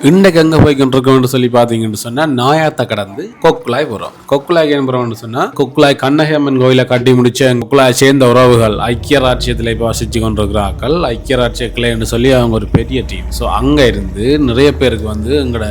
இன்றைக்கு எங்கே போய்கிட்டு சொல்லி பார்த்தீங்கன்னு சொன்னால் நாயாத்த கடந்து கொக்குலாய் போகிறோம் கொக்குலாய் என்பறோம்னு சொன்னால் கொக்குலாய் கண்ணகியம்மன் கோயிலை கட்டி முடிச்ச கொக்குலாய் சேர்ந்த உறவுகள் ஐக்கிய ராட்சியத்தில் இப்போ வசித்து கொண்டிருக்கிறார்கள். ஐக்கிய ராஜ்ய கிளைன்னு சொல்லி அவங்க ஒரு பெரிய டீம் ஸோ அங்கே இருந்து நிறைய பேருக்கு வந்து எங்களோட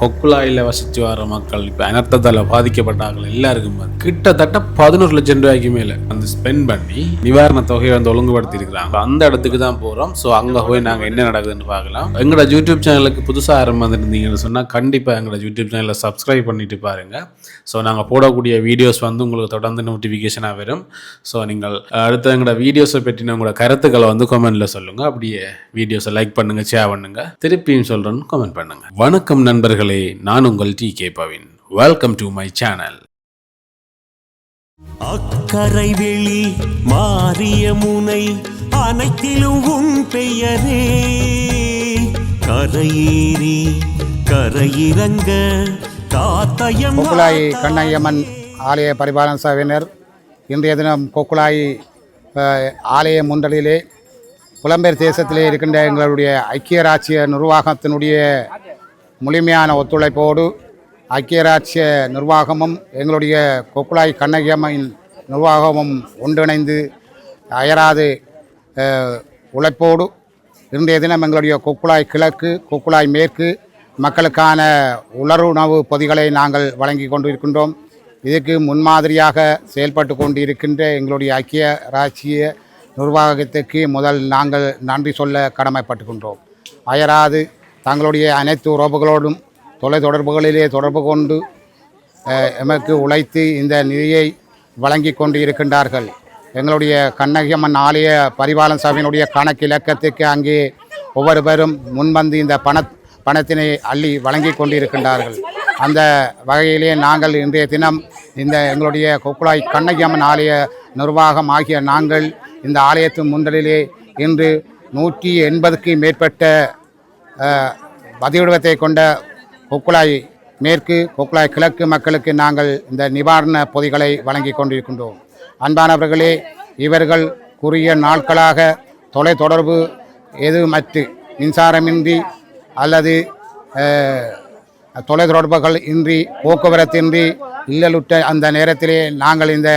கொக்குலாயில் வசித்து வர மக்கள் இப்போ அனர்த்தத்தால் பாதிக்கப்பட்டார்கள் எல்லாருக்கும் கிட்டத்தட்ட பதினோரு லட்சம் ரூபாய்க்கு மேலே வந்து ஸ்பெண்ட் பண்ணி நிவாரண தொகையை வந்து ஒழுங்குபடுத்தி இருக்கிறாங்க அந்த இடத்துக்கு தான் போகிறோம் ஸோ அங்கே போய் நாங்கள் என்ன நடக்குதுன்னு பார்க்கலாம். எங்களோட யூடியூப் சேனலுக்கு புதுசாக ஆரம்பம் வந்துருந்தீங்கன்னு சொன்னால் கண்டிப்பாக எங்களோட யூடியூப் சேனலில் சப்ஸ்கிரைப் பண்ணிட்டு பாருங்கள் ஸோ நாங்கள் போடக்கூடிய வீடியோஸ் வந்து உங்களுக்கு தொடர்ந்து நோட்டிஃபிகேஷனாக வரும். ஸோ நீங்கள் அடுத்த எங்களோட வீடியோஸை பற்றின உங்களோட கருத்துக்களை வந்து கமெண்ட்டில் சொல்லுங்கள் அப்படியே வீடியோஸை லைக் பண்ணுங்கள் ஷேர் பண்ணுங்கள் திருப்பியும் சொல்கிறேன்னு கமெண்ட் பண்ணுங்கள் வணக்கம் நண்பர்களே நான் உங்கள் T K Pavin welcome to my channel அக்கரை வெளி மாறிய முனை அனைத்திலும் உன் பெயரே. கரையேறி கரையிறங்க காத்தயம் கொக்குலாய் கண்ணையம்மன் ஆலய பரிபாலன சபையினர் இன்றைய தினம் கொக்குலாய் அஹ், ஆலய முன்றலிலே புலம்பெயர் தேசத்திலே இருக்கின்ற எங்களுடைய ஐக்கிய ராச்சிய நிர்வாகத்தினுடைய முழுமையான ஒத்துழைப்போடு ஐக்கிய ராச்சிய நிர்வாகமும் எங்களுடைய கொக்குலாய் கண்ணகியம்மன் நிர்வாகமும் ஒன்றிணைந்து அயராது உழைப்போடு இன்றைய தினம் எங்களுடைய கொக்குழாய் கிழக்கு கொக்குழாய் மேற்கு மக்களுக்கான உலருணவு பொதிகளை நாங்கள் வழங்கி கொண்டிருக்கின்றோம். இதற்கு முன்மாதிரியாக செயல்பட்டு கொண்டு இருக்கின்ற எங்களுடைய ஐக்கிய ராச்சிய நிர்வாகத்துக்கு முதல் நாங்கள் நன்றி சொல்ல கடமைப்பட்டுகின்றோம் அயராது தங்களுடைய அனைத்து உறவுகளோடும் தொலைத்தொடர்புகளிலே தொடர்பு கொண்டு எமக்கு உழைத்து இந்த நிதியை வழங்கி கொண்டு இருக்கின்றார்கள் எங்களுடைய கண்ணகியம்மன் ஆலய பரிபாலன் சபையினுடைய கணக்கு இலக்கத்துக்கு அங்கே ஒவ்வொரு பேரும் முன்வந்து இந்த பண பணத்தினை அள்ளி வழங்கி கொண்டிருக்கின்றார்கள். அந்த வகையிலே நாங்கள் இன்றைய தினம் இந்த எங்களுடைய கொக்குளாய் கண்ணகியம்மன் ஆலய நிர்வாகம் ஆகிய நாங்கள் இந்த ஆலயத்தின் முன்னிலே இன்று நூற்றி எண்பதுக்கு மேற்பட்ட அஹ், பதிவிடத்தை கொண்ட கொக்குழாய் மேற்கு கொக்குழாய் கிழக்கு மக்களுக்கு நாங்கள் இந்த நிவாரண பொதிகளை வழங்கி கொண்டிருக்கின்றோம். அன்பானவர்களே இவர்கள் குறுகிய நாட்களாக தொலைத்தொடர்பு எதுவுமற்று மின்சாரமின்றி அல்லது தொலைத்தொடர்புகள் இன்றி போக்குவரத்தின்றி இல்லலுற்ற அந்த நேரத்திலே நாங்கள் இந்த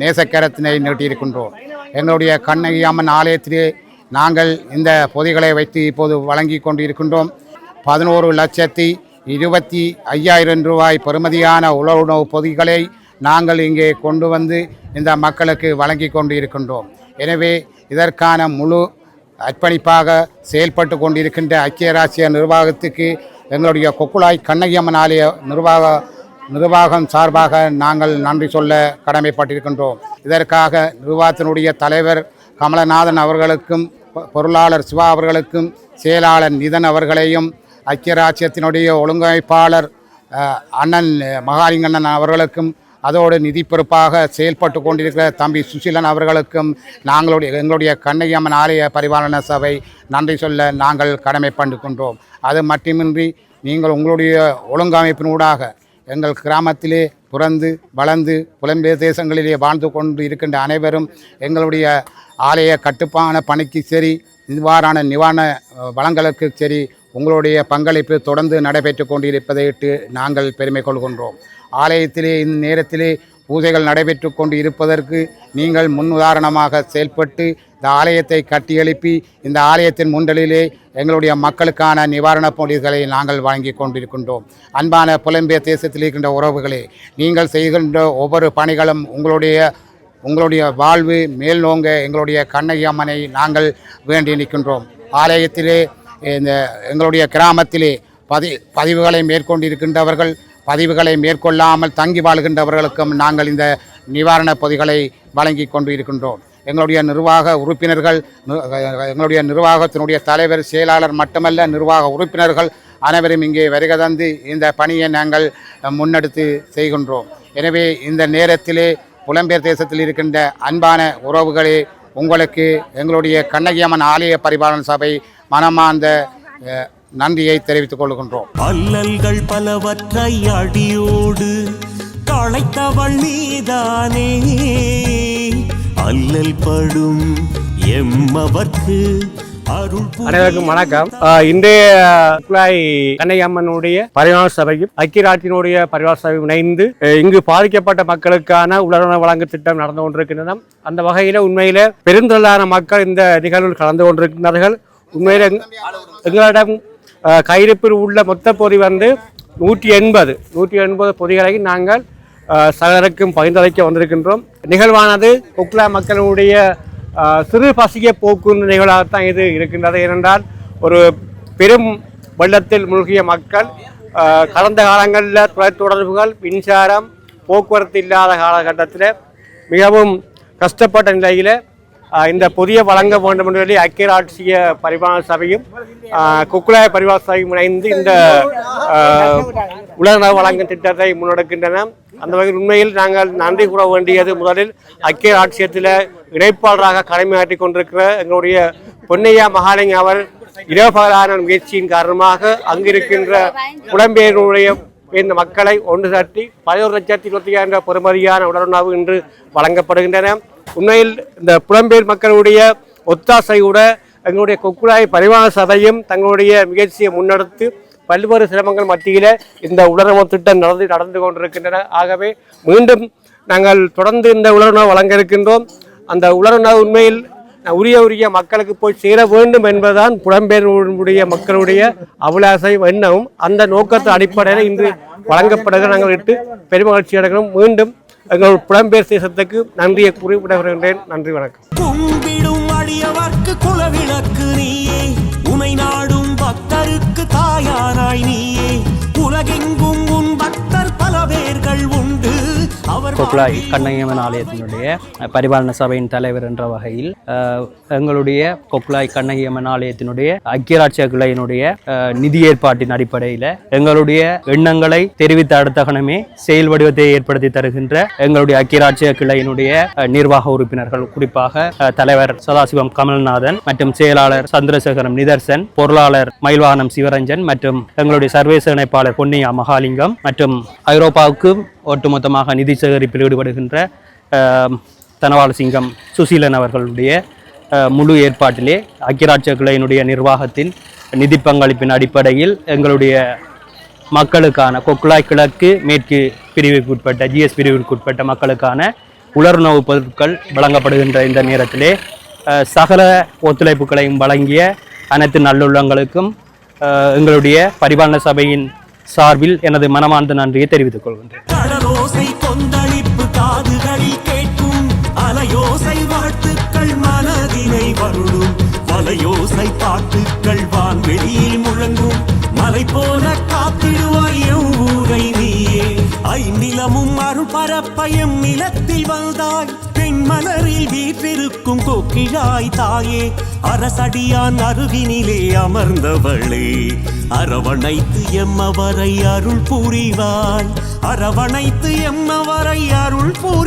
நேசக்கரத்தினை நீட்டியிருக்கின்றோம். எங்களுடைய கண்ணகியம்மன் ஆலயத்திலே நாங்கள் இந்த பொதிகளை வைத்து இப்போது வழங்கி கொண்டிருக்கின்றோம். பதினோரு லட்சத்தி இருபத்தி ஐயாயிரம் ரூபாய் பெறுமதியான உணவு பொதிகளை நாங்கள் இங்கே கொண்டு வந்து இந்த மக்களுக்கு வழங்கி கொண்டு இருக்கின்றோம் எனவே இதற்கான முழு அர்ப்பணிப்பாக செயல்பட்டு கொண்டிருக்கின்ற ஐக்கிய ராசிய நிர்வாகத்துக்கு எங்களுடைய கொக்குழாய் கண்ணகியம்மன் ஆலய நிர்வாக நிர்வாகம் சார்பாக நாங்கள் நன்றி சொல்ல கடமைப்பட்டிருக்கின்றோம். இதற்காக நிர்வாகத்தினுடைய தலைவர் கமலநாதன் அவர்களுக்கும் பொ- பொருளாளர் சிவா அவர்களுக்கும் செயலாளர் நிதன் அவர்களையும் ஐக்கிய ராஜ்யத்தினுடைய ஒழுங்கமைப்பாளர் அண்ணன் மகாலிங்கண்ணன் அவர்களுக்கும் அதோடு நிதி பொறுப்பாக செயல்பட்டு கொண்டிருக்கிற தம்பி சுசீலன் அவர்களுக்கும் நாங்களுடைய எங்களுடைய கண்ணையம்மன் ஆலய பரிபாலன சபை நன்றி சொல்ல நாங்கள் கடமைப்பட்டுக்கின்றோம் அது மட்டுமின்றி நீங்கள் உங்களுடைய ஒழுங்கமைப்பினூடாக எங்கள் கிராமத்திலே பிறந்து வளர்ந்து புலம்பெயர் தேசங்களிலே வாழ்ந்து கொண்டு இருக்கின்ற அனைவரும் எங்களுடைய ஆலய கட்டுப்பான பணிக்கு சரி இவ்வாறான நிவாரண வளங்களுக்கு சரி உங்களுடைய பங்களிப்பு தொடர்ந்து நடைபெற்று கொண்டிருப்பதையிட்டு நாங்கள் பெருமை கொள்கின்றோம். ஆலயத்திலே இந்த நேரத்திலே பூஜைகள் நடைபெற்று கொண்டு இருப்பதற்கு நீங்கள் முன் உதாரணமாக செயல்பட்டு இந்த ஆலயத்தை கட்டியெழுப்பி இந்த ஆலயத்தின் முண்டலிலே எங்களுடைய மக்களுக்கான நிவாரணப் பொருட்களை நாங்கள் வழங்கி கொண்டிருக்கின்றோம். அன்பான புலம்பெயர் தேசத்தில் இருக்கின்ற உறவுகளே நீங்கள் செய்கின்ற ஒவ்வொரு பணிகளும் உங்களுடைய உங்களுடைய வாழ்வு மேல் நோங்க எங்களுடைய கண்ணகி அம்மனை நாங்கள் வேண்டி நிற்கின்றோம். ஆலயத்திலே இந்த எங்களுடைய கிராமத்திலே பதி பதிவுகளை மேற்கொண்டிருக்கின்றவர்கள் பதிவுகளை மேற்கொள்ளாமல் தங்கி வாழ்கின்றவர்களுக்கும் நாங்கள் இந்த நிவாரணப் பொதிகளை வழங்கி கொண்டு இருக்கின்றோம் எங்களுடைய நிர்வாக உறுப்பினர்கள் எங்களுடைய நிர்வாகத்தினுடைய தலைவர் செயலாளர் மட்டுமல்ல நிர்வாக உறுப்பினர்கள் அனைவரும் இங்கே வருகை தந்து இந்த பணியை நாங்கள் முன்னெடுத்து செய்கின்றோம். எனவே இந்த நேரத்திலே புலம்பெயர் தேசத்தில் இருக்கின்ற அன்பான உறவுகளே உங்களுக்கு எங்களுடைய கண்ணகியம்மன் ஆலய பரிபாலன சபை மனமார்ந்த நன்றியை தெரிவித்துக் கொள்கின்றோம். அல்லல்கள் பலவற்றை அடியோடு களைத்தவள் நீதானே. அல்லல் படும் எம்மவர்க்கு அருள் அனைவருக்கும் வணக்கம். இன்றைய குழாய் கண்ணையம்மனுடைய பரிவார சபையும் ஐக்கியராட்சியினுடைய பரிவார சபையும் இணைந்து இங்கு பாதிக்கப்பட்ட மக்களுக்கான உலக வழங்கு திட்டம் நடந்து கொண்டிருக்கின்றன. அந்த வகையில் உண்மையில பெருந்திரளான மக்கள் இந்த நிகழ்வில் கலந்து கொண்டிருக்கிறார்கள் உண்மையில எங்க- எங்களிடம் கையிருப்பில் உள்ள மொத்த பொதி வந்து நூற்றி எண்பது. நூற்றி எண்பது பொதிகளை நாங்கள் சகலருக்கும் பகிர்ந்தளிக்க வந்திருக்கின்றோம். நிகழ்வானது கொக்லா மக்களுடைய சிறு பசிய போக்கும் நிகழ்வாகத்தான் இது இருக்கின்றது. ஏனென்றால் ஒரு பெரும் வெள்ளத்தில் மூழ்கிய மக்கள் கடந்த காலங்களில் தொலைத்தொடர்புகள் மின்சாரம் போக்குவரத்து இல்லாத காலகட்டத்தில் மிகவும் கஷ்டப்பட்ட நிலையில் இந்த புதிய வழங்க வேண்டும் என்று சொல்லி ஐக்கியராட்சிய பரிமாண சபையும் குக்குலாய பரிவார சபையும் இணைந்து இந்த உலக வழங்கும் திட்டத்தை முன்னெடுக்கின்றன. அந்த வகையில் உண்மையில் நாங்கள் நன்றி கூற வேண்டியது முதலில் ஐக்கிய ராட்சியத்தில் இணைப்பாளராக கடமையாற்றி கொண்டிருக்கிற எங்களுடைய பொன்னையா மகாலிங்க அவர் இரவபகலான முயற்சியின் காரணமாக அங்கிருக்கின்ற புலம்பெயர்களுடைய இந்த மக்களை ஒன்று தட்டி பதினோரு லட்சத்தி இருபத்தி என்ற உடல் உடலுணவு இன்று வழங்கப்படுகின்றன. உண்மையில் இந்த புலம்பெயர் மக்களுடைய ஒத்தாசையோட எங்களுடைய கொக்குழாய் பரிமாண சபையும் தங்களுடைய முயற்சியை முன்னெடுத்து பல்வேறு சிரமங்கள் மத்தியில் இந்த உலரணவு திட்டம் நடந்து நடந்து கொண்டிருக்கின்றன. ஆகவே மீண்டும் நாங்கள் தொடர்ந்து இந்த உலரணவு வழங்க இருக்கின்றோம் அந்த உலரணவு உண்மையில் உரிய உரிய மக்களுக்கு போய் சேர வேண்டும் என்பதுதான் புலம்பெயர்வுடைய மக்களுடைய அபிலாசை எண்ணமும் அந்த நோக்கத்தின் அடிப்படையில் இன்று வழங்கப்படுகிற நாங்கள் இட்டு பெருமகிழ்ச்சி அடைகிறோம். மீண்டும் எங்கள் புலம்பெயர் தேசத்துக்கு நன்றியை குறிப்பிடுகின்றேன் நன்றி வணக்கம். அவர் கண்ணகியம்மன் ஆலயத்தினுடைய பரிபாலன சபையின் தலைவர் என்ற வகையில் எங்களுடைய கொக்குலாய் கண்ணகியம்மன் ஆலயத்தினுடைய ஐக்கியராட்சிய கிளையினுடைய நிதி ஏற்பாட்டின் அடிப்படையில் எங்களுடைய எண்ணங்களை தெரிவித்த அடுத்த கணமே செயல் வடிவத்தை ஏற்படுத்தி தருகின்ற எங்களுடைய ஐக்கியராட்சிய கிளையினுடைய நிர்வாக உறுப்பினர்கள் குறிப்பாக தலைவர் சதாசிவம் கமல்நாதன் மற்றும் செயலாளர் சந்திரசேகரம் நிதர்சன் பொருளாளர் மயில்வாகனம் சிவரஞ்சன் மற்றும் எங்களுடைய சர்வேச இணைப்பாளர் பொன்னியா மகாலிங்கம் மற்றும் ஐரோப்பாவுக்கும் ஒட்டுமொத்தமாக நிதி சேகரிப்பில் ஈடுபடுகின்ற அஹ், தனவாள சிங்கம் சுசீலன் அவர்களுடைய முழு ஏற்பாட்டிலே ஐக்கியராட்சிய கிளையினுடைய நிர்வாகத்தின் நிதி பங்களிப்பின் அடிப்படையில் எங்களுடைய மக்களுக்கான கொக்குழாய் கிழக்கு மேற்கு பிரிவுக்கு உட்பட்ட ஜிஎஸ் பிரிவிற்கு உட்பட்ட மக்களுக்கான உலர்நோவு பொருட்கள் வழங்கப்படுகின்ற இந்த நேரத்திலே சகல ஒத்துழைப்புகளையும் வழங்கிய அனைத்து நல்லுள்ளங்களுக்கும் எங்களுடைய பரிபாலன சபையின் சார்பில் எனது மனமார்ந்த நன்றியை தெரிவித்துக் கொள்கின்றேன். கடலோசை கொந்தளிப்பு அலையோசை பாட்டுக்கள் வான்வெளியில் முழங்கும் மலை போல காத்திடுவாய் ஊரை நீ. ஐநிலமும் அருள் பரப்பயம் நிலத்தில் வந்தாய் பெண்மலரில் வீற்றிருக்கும் கொக்கிழாய் தாயே அரசடியான் அருகினிலே அமர்ந்தவளே. அரவணைத்து எம்மவரை அருள் புரிவாய். அரவணைத்து எம்மவரை அருள் புரிவாய்